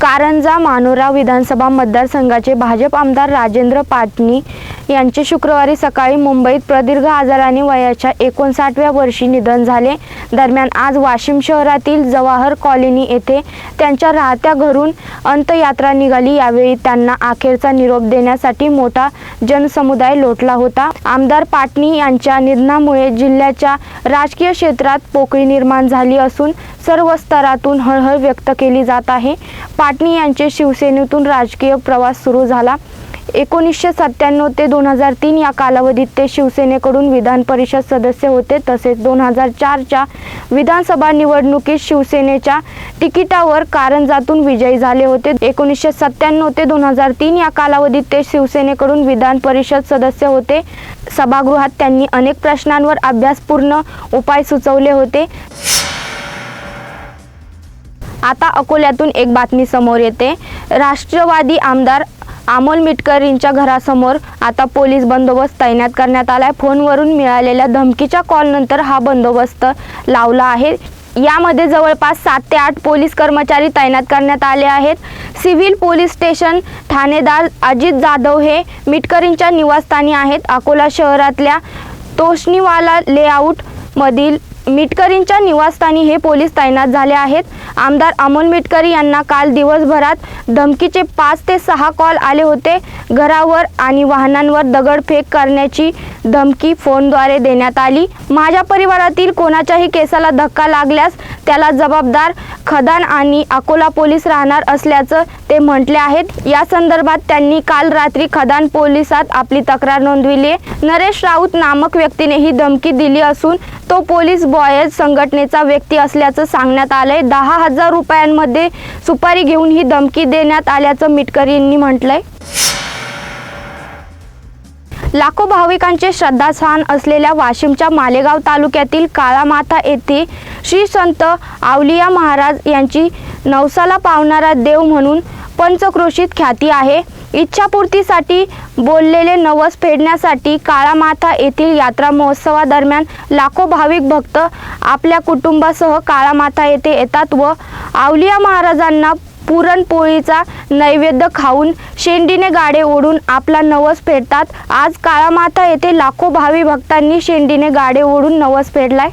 कारंजा मानोरा विधानसभा मतदारसंघाचे भाजप आमदार राजेंद्र पाटणी यांचे शुक्रवारी सकाळी मुंबईत प्रदीर्घ आजाराने वयाच्या एकोणसाठव्या वर्षी निधन झाले. दरम्यान आज वाशिम शहरातील जवाहर कॉलनी येथे त्यांच्या राहत्या घरून अंतयात्रा निघाली. यावेळी त्यांना अखेरचा निरोप देण्यासाठी मोठा जनसमुदाय लोटला होता. आमदार पाटणी यांच्या निधनामुळे जिल्ह्याच्या राजकीय क्षेत्रात पोकळी निर्माण झाली असून सर्व स्तरातून हळहळ व्यक्त केली जात आहे. पाटणी यांचे शिवसेनेतून राजकीय प्रवास सुरू झाला. एकोणीसशे सत्त्याण्णव ते दोन हजार तीन या कालावधीत ते शिवसेनेकडून विधान परिषद सदस्य होते. तसेच दोन हजार चारच्या विधानसभा निवडणुकीत शिवसेनेच्या तिकिटावर कारंजातून विजयी झाले होते. एकोणीसशे सत्त्याण्णव ते दोन हजार तीन या कालावधीत ते शिवसेनेकडून विधान परिषद सदस्य होते. सभागृहात त्यांनी अनेक प्रश्नांवर अभ्यासपूर्ण उपाय सुचवले होते. आता अकोल्यातून एक बातमी समोर येते. राष्ट्रवादी आमदार अमोल मिटकरींच्या घरासमोर आता पोलीस बंदोबस्त तैनात करण्यात आला आहे फोनवरून मिळालेल्या धमकीच्या कॉलनंतर हा बंदोबस्त लावला आहे. यामध्ये जवळपास सात ते आठ पोलीस कर्मचारी तैनात करण्यात आले आहेत. सिव्हिल पोलीस स्टेशन ठाणेदार अजित जाधव हे मिटकरींच्या निवासस्थानी आहेत. अकोला शहरातल्या तोषणीवाला लेआउटमधील मिटकरींच्या निवासस्थानी हे पोलीस तैनात झाले आहेत. आमदार अमोल मिटकरी यांना काल दिवसभरात धमकीचे पाच ते सहा कॉल आले होते. घरावर आणि वाहनांवर दगडफेक करण्याची धमकी फोनद्वारे देण्यात आली. माझ्या परिवारातील कोणाच्याही केसाला धक्का लागल्यास त्याला जबाबदार खदान आणि अकोला पोलीस राहणार असल्याचं ते म्हटले आहेत. या संदर्भात त्यांनी काल रात्री खदान पोलिसात आपली तक्रार नोंदविली आहे. नरेश राऊत नामक व्यक्तीने ही धमकी दिली असून तो पोलीस बॉयज संघटनेचा व्यक्ती असल्याचं सांगण्यात आलंय. दहा हजार रुपयांमध्ये सुपारी घेऊन ही धमकी देण्यात आल्याचं मिटकरींनी म्हटलंय. लाखो भाविकांचे श्रद्धास्थान असलेल्या वाशिमच्या मालेगाव तालुक्यातील काळामाथा येथे श्री संत आवलिया महाराज यांची नवसाला पावणारा देव म्हणून पंचक्रोशीत ख्याती आहे. इच्छापूर्तीसाठी बोललेले नवस फेडण्यासाठी काळामाथा येथील यात्रा महोत्सवादरम्यान लाखो भाविक भक्त आपल्या कुटुंबासह काळामाथा येथे येतात व आवलिया महाराजांना पुरणपोळीचा नैवेद्य खाऊन शेंडीने गाडे ओढून आपला नवस फेडतात. आज काळामाथा येथे लाखो भावी भक्तांनी शेंडीने गाडे ओढून नवस फेडलाय.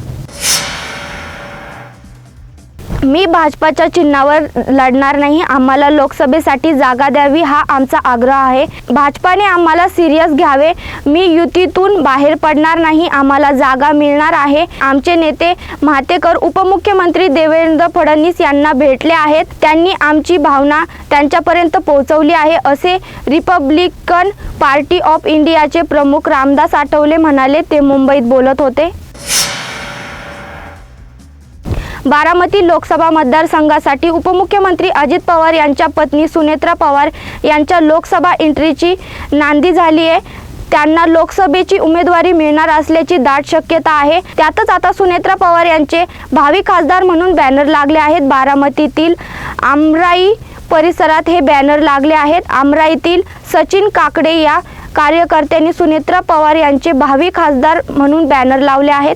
मी भाजपाच्या चिन्हावर लढणार नाही. आम्हाला लोकसभेसाठी जागा द्यावी हा आमचा आग्रह आहे. भाजपाने आम्हाला सिरियस घ्यावे. मी युतीतून बाहेर पडणार नाही. आम्हाला जागा मिळणार आहे. आमचे नेते महातेकर उपमुख्यमंत्री देवेंद्र फडणवीस यांना भेटले आहेत. त्यांनी आमची भावना त्यांच्यापर्यंत पोहोचवली आहे असे रिपब्लिकन पार्टी ऑफ इंडियाचे प्रमुख रामदास आठवले म्हणाले. ते मुंबईत बोलत होते. बारामती लोकसभा मतदारसंघासाठी उपमुख्यमंत्री अजित पवार यांच्या पत्नी सुनेत्रा पवार यांच्या लोकसभा एंट्रीची नांदी झाली आहे. त्यांना लोकसभेची उमेदवारी मिळणार असल्याची दाट शक्यता आहे. त्यातच आता सुनेत्रा पवार यांचे भावी खासदार म्हणून बॅनर लागले आहेत. बारामतीतील आमराई परिसरात हे बॅनर लागले आहेत. आमराईतील सचिन काकडे या कार्यकर्त्यांनी सुनेत्रा पवार यांचे भावी खासदार म्हणून बॅनर लावले आहेत.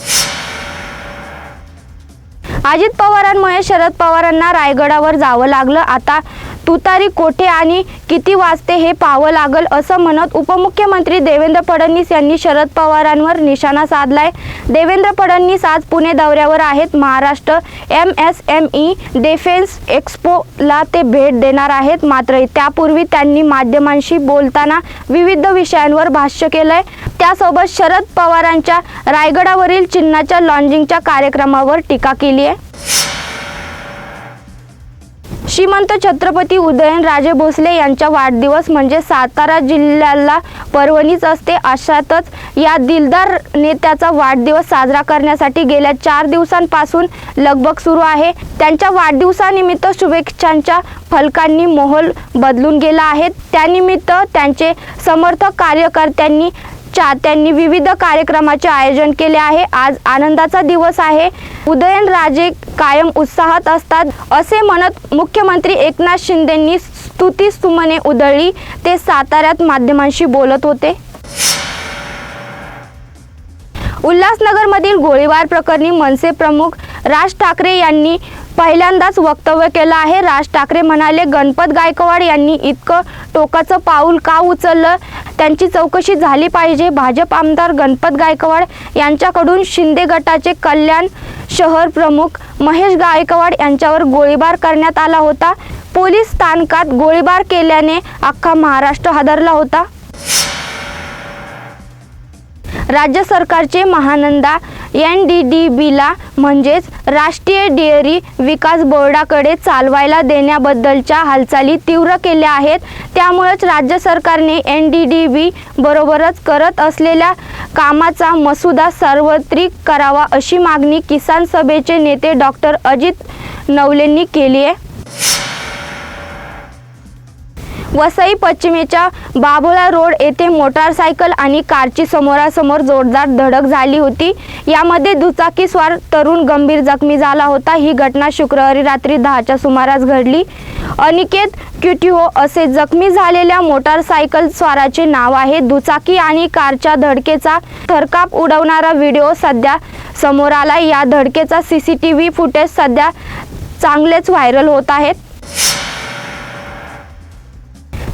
अजित पवारांमुळे शरद पवारांना रायगडावर जावं लागलं. आता तुतारी कोठे आणि किती वाजते हे पाहावं लागल असं म्हणत उपमुख्यमंत्री देवेंद्र फडणवीस यांनी शरद पवारांवर निशाणा साधलाय. देवेंद्र फडणवीस आज पुणे दौऱ्यावर आहेत. Maharashtra M S M E defence एक्स्पोला ते भेट देणार आहेत. मात्र त्यापूर्वी त्यांनी माध्यमांशी बोलताना विविध विषयांवर भाष्य केलंय. त्यासोबत शरद पवारांच्या रायगडावरील चिन्हाच्या लॉन्चिंगच्या कार्यक्रमावर टीका केली आहे श्रीमंत छत्रपती उदयनराजे भोसले यांचा वाढदिवस म्हणजे सातारा जिल्ह्याला पर्वणीच असते. अशातच या दिलदार नेत्याचा वाढदिवस साजरा करण्यासाठी गेल्या चार दिवसांपासून लगबग सुरू आहे. त्यांच्या वाढदिवसानिमित्त शुभेच्छांच्या फलकांनी मोहोल बदलून गेला आहे. त्यानिमित्त त्यांचे समर्थक कार्यकर्त्यांनी चाहत्यांनी विविध कार्यक्रमाचे आयोजन केले आहे. आज आनंदाचा दिवस आहे. उदयनराजे कायम उत्साहात असतात असे म्हणत मुख्यमंत्री एकनाथ शिंदेंनी स्तुती सुमने उधळली. ते साताऱ्यात माध्यमांशी बोलत होते. उल्हासनगरमधील गोळीबार प्रकरणी मनसे प्रमुख राज ठाकरे यांनी पहिल्यांदाच वक्तव्य केलं आहे. राज ठाकरे म्हणाले गणपत गायकवाड यांनी इतकं टोकाचं पाऊल का उचललं? त्यांची चौकशी झाली पाहिजे. भाजप आमदार गणपत गायकवाड यांच्याकडून शिंदे गटाचे कल्याण शहर प्रमुख महेश गायकवाड यांच्यावर गोळीबार करण्यात आला होता. पोलीस स्थानकात गोळीबार केल्याने अख्खा महाराष्ट्र हादरला होता. राज्य सरकारचे महानंदा एन डी डी बीला म्हणजेच राष्ट्रीय डेअरी विकास बोर्डाकडे चालवायला देण्याबद्दलच्या हालचाली तीव्र केल्या आहेत. त्यामुळेच राज्य सरकारने एन डी डी बी बरोबरच करत असलेल्या कामाचा मसुदा सार्वत्रिक करावा अशी मागणी किसान सभेचे नेते डॉक्टर अजित नवलेंनी केली आहे. वसई पश्चिमेच्या बाभोळा रोड येथे मोटारसायकल आणि कारची समोरासमोर जोरदार धडक झाली होती. यामध्ये दुचाकीस्वार तरुण गंभीर जखमी झाला होता. ही घटना शुक्रवारी रात्री दहाच्या सुमारास घडली. अनिकेत क्युटिओ असे जखमी झालेल्या मोटारसायकल स्वाराचे नाव आहे. दुचाकी आणि कारच्या धडकेचा थरकाप उडवणारा व्हिडिओ सध्या समोर आला या धडकेचा C C T V footage सध्या चांगलेच व्हायरल होत आहेत.